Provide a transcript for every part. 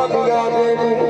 I'll Gadi Gadi Gadi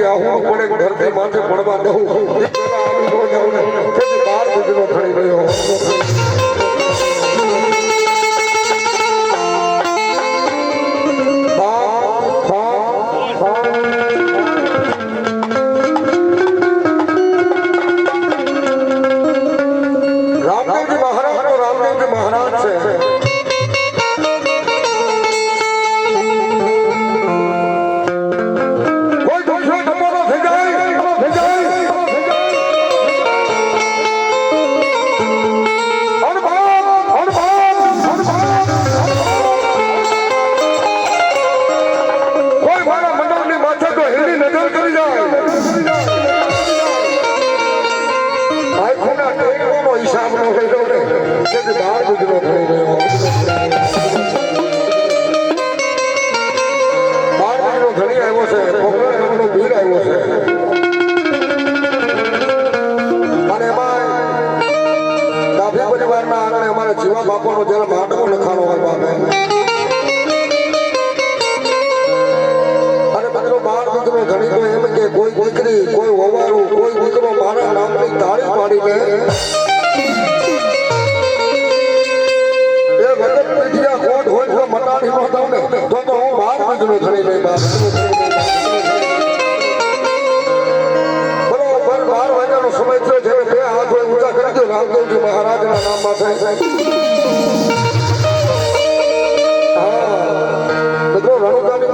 ઘરેથી આવવું પડે ઘરથી માથે પડવા દઉં. પેલા આવી ગયો ને બાર ગુજરો થઈ રહ્યો. લગ્ન કરી જાય. ભાઈ ખૂના ટેકવાનો હિસાબ નો થઈ કે બહાર ગુજરાત રામદેવજી મહારાજના નામમાં થાય મિત્રો રણુદાની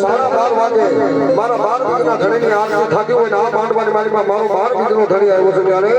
સાડા બાર વાગે મારા બાર બીજના ધણીની આરતી થતી હોય ને આ માંડવાની માલિકા મારો બાર બીજનો ધણી આવ્યો છે ત્યારે.